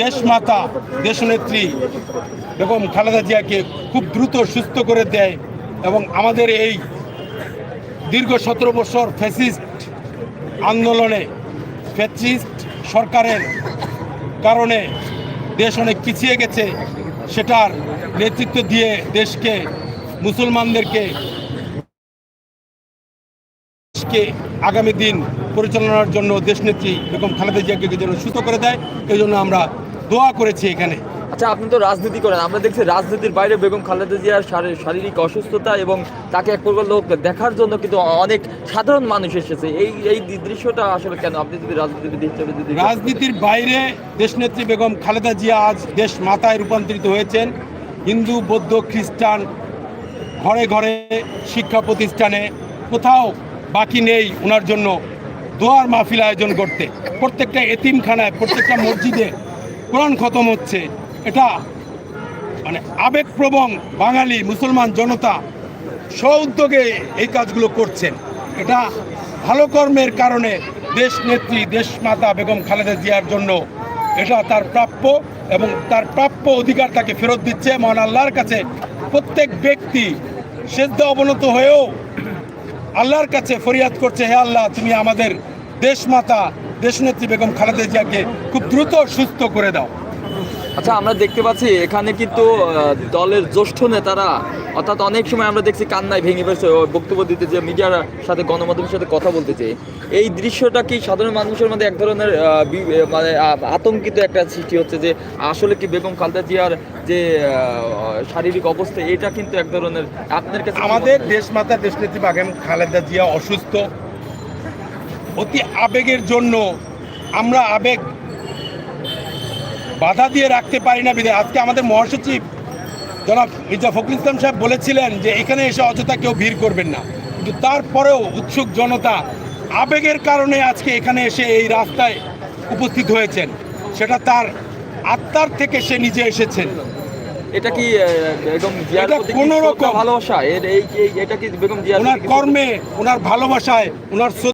দেশমাতা, দেশনেত্রী বেগম খালেদা জিয়াকে খুব দ্রুত সুস্থ করে দেয় এবং আমাদের এই দীর্ঘ সতেরো বছর ফ্যাসিস্ট আন্দোলনে ফ্যাসিস্ট সরকারের কারণে দেশ অনেক পিছিয়ে গেছে, সেটার নেতৃত্ব দিয়ে দেশকে, মুসলমানদেরকে, দেশকে আগামী দিন পরিচালনার জন্য দেশনেত্রী বেগম খালেদা জিয়াকে যেন সুস্থ করে দেয়, এই জন্য আমরা দোয়া করেছি এখানে। আচ্ছা আপনি তো রাজনীতি করেন। আমরা দেখছি রাজনীতির বাইরে বেগম খালেদা জিয়ার শারী- শারীরিক অসুস্থতা এবং তাকে এক প্রকার লোক দেখার জন্য কিন্তু অনেক সাধারণ মানুষ এসেছে। এই এই দৃশ্যটা আসলে কেন? আপনি যদি রাজনীতিবিদ হিসেবে যদি রাজনীতির বাইরে দেশনেত্রী বেগম খালেদা জিয়া আজ দেশ মাতায় রূপান্তরিত হয়েছেন। হিন্দু বৌদ্ধ খ্রিস্টান ঘরে ঘরে শিক্ষা প্রতিষ্ঠানে কোথাও বাকি নেই ওনার জন্য দোয়ার মাহফিল আয়োজন করতে। প্রত্যেকটা এতিমখানায় প্রত্যেকটা মসজিদে কোরআন খতম হচ্ছে। এটা মানে আবেগপ্রবণ বাঙালি মুসলমান জনতা স্বউদ্যোগে এই কাজগুলো করছেন। এটা ভালো কর্মের কারণে দেশ নেত্রী দেশমাতা বেগম খালেদা জিয়ার জন্য এটা তার প্রাপ্য এবং তার প্রাপ্য অধিকার তাকে ফেরত দিচ্ছে। মহান আল্লাহর কাছে প্রত্যেক ব্যক্তি সেদ্ধ অবনত হয়েও আল্লাহর কাছে ফরিয়াদ করছে, হে আল্লাহ, তুমি আমাদের দেশমাতা দেশনেত্রী বেগম খালেদা জিয়াকে খুব দ্রুত সুস্থ করে দাও। আচ্ছা আমরা দেখতে পাচ্ছি এখানে কিন্তু দলের জ্যেষ্ঠ নেতারা অর্থাৎ অনেক সময় আমরা দেখছি কান্নায় ভেঙে পড়ছে। বক্তব্য দিতে যে মিডিয়ার সাথে গণমাধ্যমের সাথে কথা বলতেছে। এই দৃশ্যটা কি সাধারণ মানুষের মধ্যে এক ধরনের মানে আতঙ্কিত একটা সৃষ্টি হচ্ছে যে আসলে কি বেগম খালেদা জিয়ার যে শারীরিক অবস্থা এটা কিন্তু এক ধরনের আপনার কাছে আমাদের? দেশমাতা দেশনেত্রী বেগম খালেদা জিয়া অসুস্থ। অতি আবেগের জন্য আমরা আবেগ বাধা দিয়ে রাখতে পারি না বিধায়। আজকে আমাদের মহাসচিব জনাব মির্জা ফখরুল ইসলাম সাহেব বলেছিলেন যে এখানে এসে অযথা কেউ ভিড় করবেন না। কিন্তু তারপরেও উৎসুক জনতা আবেগের কারণে আজকে এখানে এসে এই রাস্তায় উপস্থিত হয়েছেন। সেটা তার আত্মার থেকে সে নিজে এসেছেন। এটা কি বেগম জিয়ার কোনো রকম- ভালোবাসা? এর এই এই- এটা কি বেগম জিয়ার ওনার কর্মে ওনার ভালোবাসায় ওনার